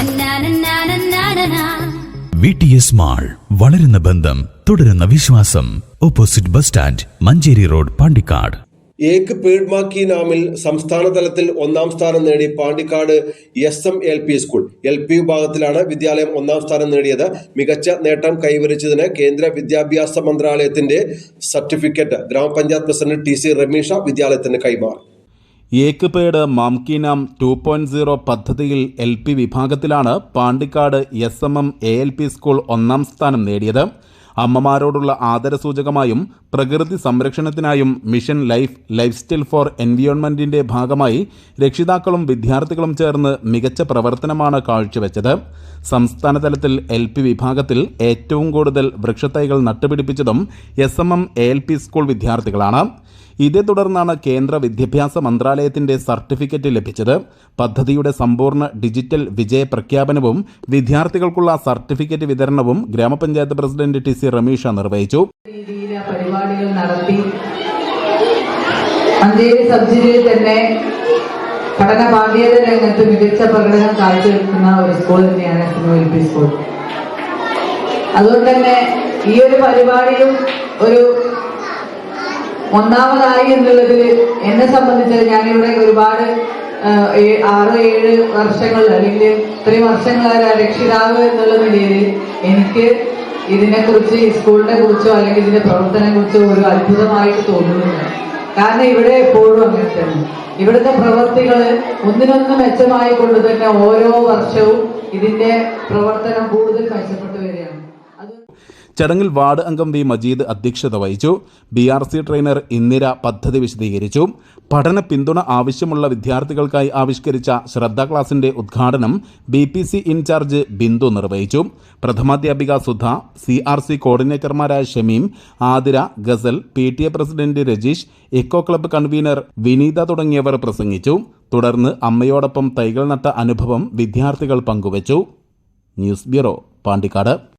തന്നാനന്നാനന്നാനനാ. V T S mall വളരുന്ന ബന്ധം തുടരുന്ന വിശ്വാസം. Opposite bus stand Manjeri road Pandikkad. ഏക് പീഡ്മാക്കി നാമിൽ സംസ്ഥാന തലത്തിൽ ഒന്നാം സ്ഥാനം നേടി Pandikkad S M L P school L P വിഭാഗത്തിലാണ് വിദ്യാലയം ഒന്നാം സ്ഥാനം നേടിയത്. മികച്ച നേട്ടം കൈവരിച്ചതിന് കേന്ദ്ര വിദ്യാഭ്യാസ മന്ത്രാലയത്തിന്റെ സർട്ടിഫിക്കറ്റ് ഗ്രാമപഞ്ചായത്ത് പ്രസിഡന്റ് ടി സി രമീഷ വിദ്യാലയത്തിന് കൈമാറി. ഏക്ക് പേട് മാംകിനാം ടു പോയിന്റ് സീറോ പദ്ധതിയിൽ എൽ പി വിഭാഗത്തിലാണ് Pandikkad S M M A L P school ഒന്നാം സ്ഥാനം നേടിയത്. അമ്മമാരോടുള്ള ആദരസൂചകമായും പ്രകൃതി സംരക്ഷണത്തിനായും mission life lifestyle for എൻവിയോൺമെന്റിന്റെ ഭാഗമായി രക്ഷിതാക്കളും വിദ്യാർത്ഥികളും ചേർന്ന് മികച്ച പ്രവർത്തനമാണ് കാഴ്ചവെച്ചത്. സംസ്ഥാന തലത്തിൽ എൽ പി വിഭാഗത്തിൽ ഏറ്റവും കൂടുതൽ വൃക്ഷത്തൈകൾ നട്ടുപിടിപ്പിച്ചതും S M M A L P school വിദ്യാർത്ഥികളാണ്. ഇതേ തുടർന്നാണ് കേന്ദ്ര വിദ്യാഭ്യാസ മന്ത്രാലയത്തിന്റെ സർട്ടിഫിക്കറ്റ് ലഭിച്ചത്. പദ്ധതിയുടെ സമ്പൂർണ ഡിജിറ്റൽ വിജയ പ്രഖ്യാപനവും വിദ്യാർത്ഥികൾക്കുള്ള സർട്ടിഫിക്കറ്റ് വിതരണവും ഗ്രാമപഞ്ചായത്ത് പ്രസിഡന്റ് ടി സി റമീഷ നിർവഹിച്ചു. പഠന പാഠ്യേതര രംഗത്ത് മികച്ച പ്രകടനം കാഴ്ചവെക്കുന്ന ഒരു സ്കൂൾ തന്നെയാണ് സ്കൂൾ. അതുകൊണ്ട് തന്നെ ഈ ഒരു പരിപാടിയും ഒരു ഒന്നാമതായി എന്നുള്ളതിൽ എന്നെ സംബന്ധിച്ച് ഞാനിവിടെ ഒരുപാട് ആറ് ഏഴ് വർഷങ്ങൾ അല്ലെങ്കിൽ ഇത്രയും വർഷങ്ങളായ രക്ഷിതാവ് എന്നുള്ള നിലയിൽ എനിക്ക് ഇതിനെക്കുറിച്ച് സ്കൂളിനെ കുറിച്ചോ അല്ലെങ്കിൽ ഇതിന്റെ പ്രവർത്തനം കുറിച്ചോ ഒരു അത്ഭുതമായിട്ട് തോന്നുന്നില്ല. കാരണം ഇവിടെ എപ്പോഴും അങ്ങനെ തന്നെ. ഇവിടുത്തെ പ്രവർത്തികൾ ഒന്നിനൊന്ന് മെച്ചമായി കൊണ്ട് തന്നെ ഓരോ വർഷവും ഇതിന്റെ പ്രവർത്തനം കൂടുതൽ മെച്ചപ്പെട്ടു വരികയാണ്. ചടങ്ങിൽ വാർഡ് അംഗം വി മജീദ് അധ്യക്ഷത വഹിച്ചു. B R C trainer Indira പദ്ധതി വിശദീകരിച്ചു. പഠന പിന്തുണ ആവശ്യമുള്ള വിദ്യാർത്ഥികൾക്കായി ആവിഷ്കരിച്ച ശ്രദ്ധ ക്ലാസിന്റെ ഉദ്ഘാടനം B P C incharge Bindu നിർവഹിച്ചു. പ്രഥമാധ്യാപിക Sudha C R C കോർഡിനേറ്റർമാരായ Shameem Athira Gazal P T A president Rajeesh eco club convener Vineetha തുടങ്ങിയവർ പ്രസംഗിച്ചു. തുടർന്ന് അമ്മയോടൊപ്പം തൈകൾ നട്ട അനുഭവം വിദ്യാർത്ഥികൾ പങ്കുവച്ചു. News bureau Pandikkad.